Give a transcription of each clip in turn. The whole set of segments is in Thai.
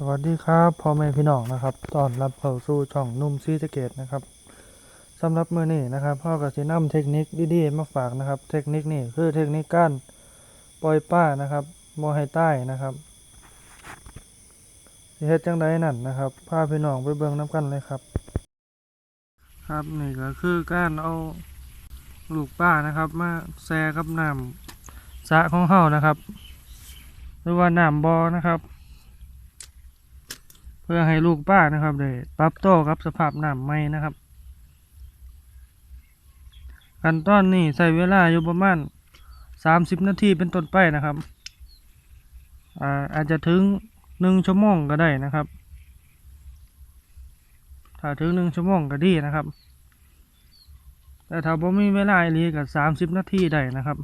สวัสดีครับพ่อแม่พี่น้องนะครับต้อนรับเข้าสู่ช่องนุ่มซีสเกตนะครับสำหรับมือนี้นะครับพ่อก็สินำเทคนิคดีๆมาฝากนะครับ เทคนิคนี้คือเทคนิคการปล่อยป้านะครับบ่ให้ใต้นะครับสิเฮ็ดจังไดนั่นนะครับพาพี่น้องไปเบิ่งนํกันเลยครับ ครับนี่ก็คือการเอาลูกป้านะครับ มาแช่กับน้ำสระของเฮานะครับ หรือว่าน้ำบ่อนะครับ เพื่อให้ลูกป้านะครับได้ปรับโตวกับสภาพน้ำใหม่นะครับขั้นตอนนี้ใช้เวลาอยู่ประมาณสามสิบนาทีเป็นต้นไปนะครับอาอาจจะถึงหนึ่งชั่วโมงก็ได้นะครับ ถ้าถึงหนึ่งชั่วโมงก็ดีนะครับ แต่ถ้าบ่มีเวลาอีหลีก็สามสิบนาทีได้นะครับ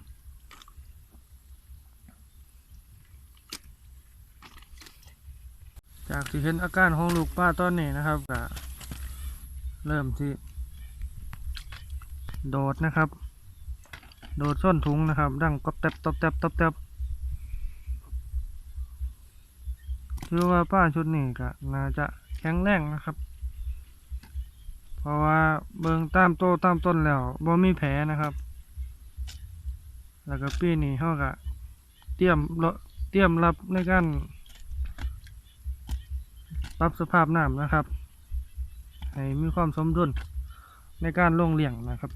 จากที่เห็นอาการของลูกป้าตอนนี้นะครับก็เริ่มที่ โดดนะครับ โดดส้นถุงนะครับ ดังตบแตบตบแตบตบแตบคือว่าป้าชุดนี้ก็น่าจะแข็งแรงนะครับ เพราะว่าเบิงตามโตตามต้นแล้วบ่มีแผลนะครับ แล้วก็ปีนี้เขาก็เตรียมรเตรียมรับในการ ปรับสภาพน้ำนะครับ ให้มีความสมดุลในการลงเลี้ยงนะครับ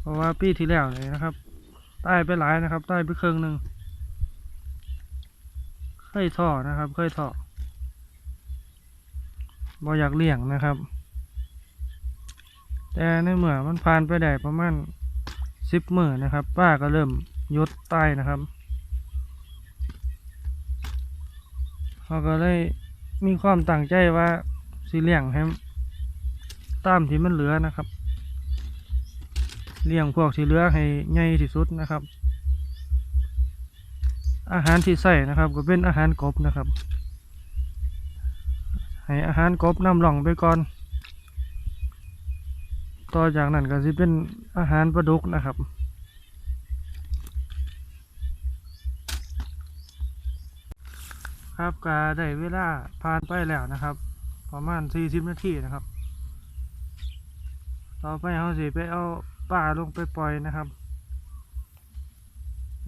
เพราะว่าปีที่แล้วเลยนะครับใต้ไปหลายนะครับใต้ไปครึ่งหนึ่งเคยท่อนะครับเคยท่อบ่อยากเลี้ยงนะครับ แต่ในเมื่อมันผ่านไปได้ประมาณสิบมื่นนะครับ ป้าก็เริ่มยดใต้นะครับ เขาก็เลยมีความตั้งใจว่าสิเลี้ยงให้ตามที่มันเหลือนะครับ เลี้ยงพวกที่เหลือให้ใหญ่ที่สุดนะครับ อาหารที่ใส่นะครับ ก็เป็นอาหารกบนะครับ ให้อาหารกบนำหล่องไปก่อน ต่อจากนั้นก็สิเป็นอาหารปลาดุกนะครับ ครับก็ได้เวลาผ่านไปแล้วนะครับ ประมาณสี่สิบนาทีนะครับ ต่อไปเราสิไปเอาป่าลงไปปล่อยนะครับ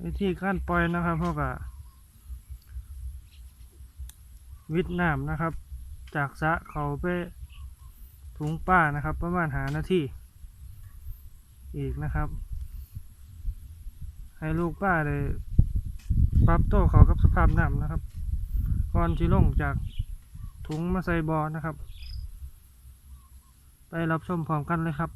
วิธีการปล่อยนะครับพวกอะวิดน้ำนะครับ จากสะเขาไปถุงป้านะครับ ประมาณหานาทีอีกนะครับ ให้ลูกป้าได้ปรับโตเขากับสภาพน้ำนะครับ ก่อนที่ลงจากถุงมาใส่บอนะครับ ไปรับชมพร้อมกันเลยครับ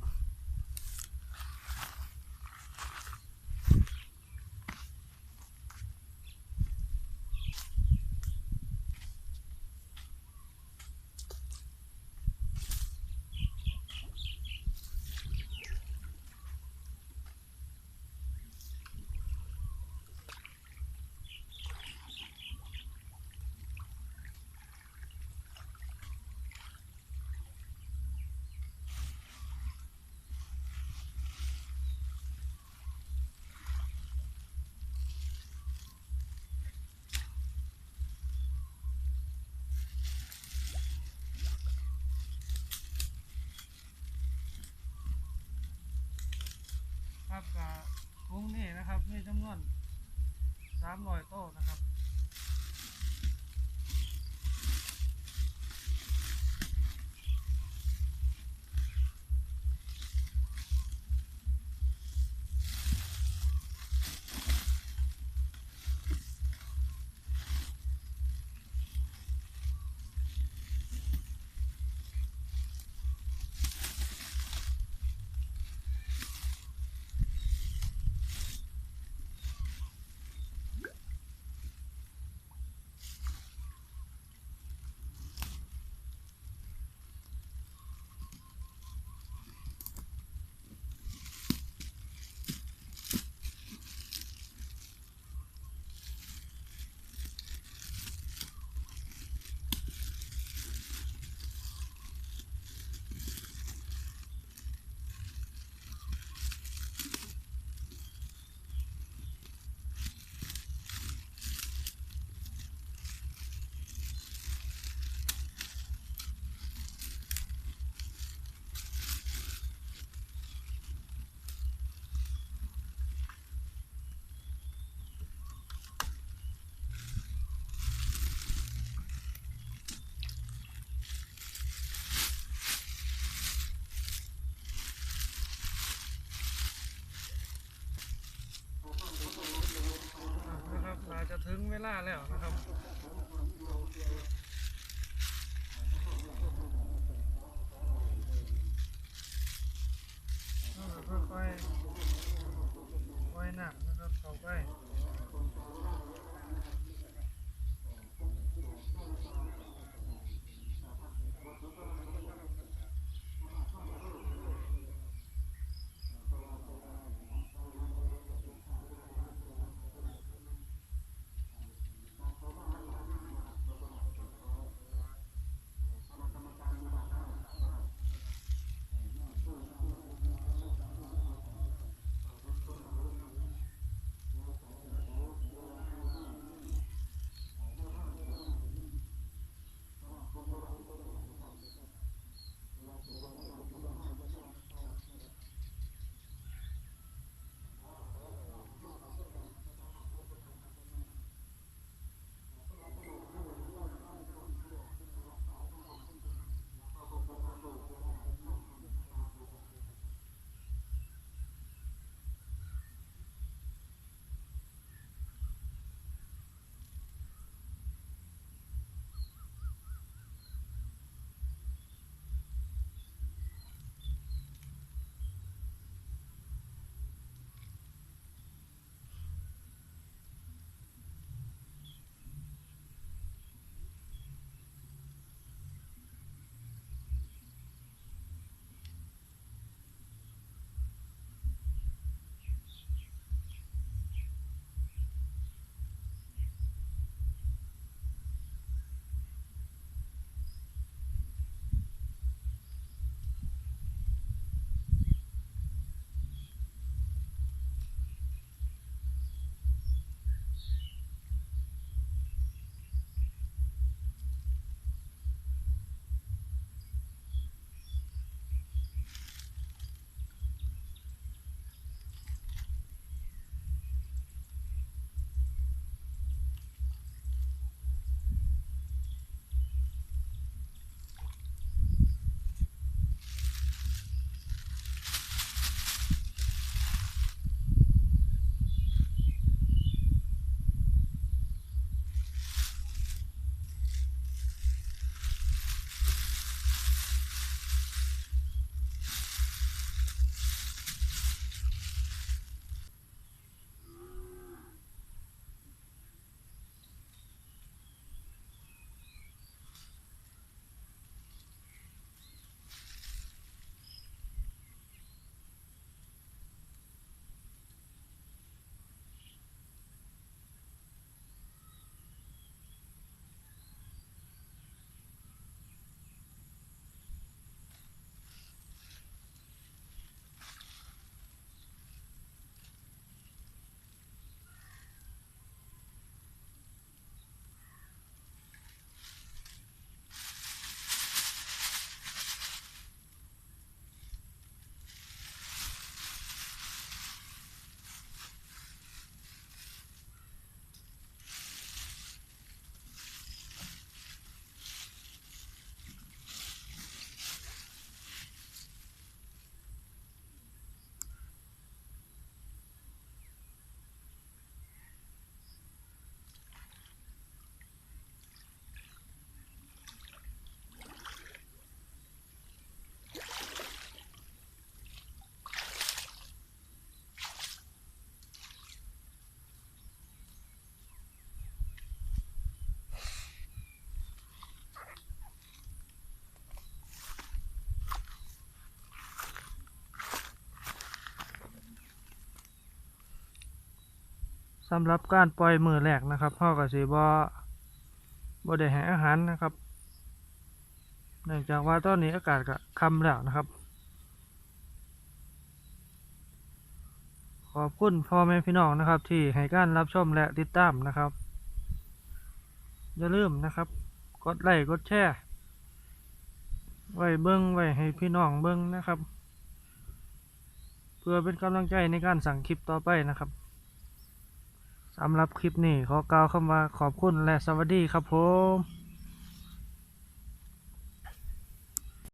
ครับกับถุงนี้นะครับมีจำนวนสามร้อยโต๊ะนะครับ ค ถึงเวลาแล้วนะครับค่อยๆค่อยหนักนะครับเข้าไป สำหรับการปล่อยมือแรกนะครับพ่อกับสีบอบได้ให้อาหารนะครับ เนื่องจากว่าตอนนี้อากาศก็ค่ำแล้วนะครับ ขอบคุณพ่อแม่พี่น้องนะครับ ที่ให้การรับชมและติดตามนะครับ อย่าลืมนะครับ กดไลค์กดแชร์ไว้เบิ้งไว้ให้พี่น้องเบิ้งนะครับ เพื่อเป็นกำลังใจในการสั่งคลิปต่อไปนะครับ สำหรับคลิปนี้ขอกล่าวคำว่าขอบคุณและสวัสดีครับผม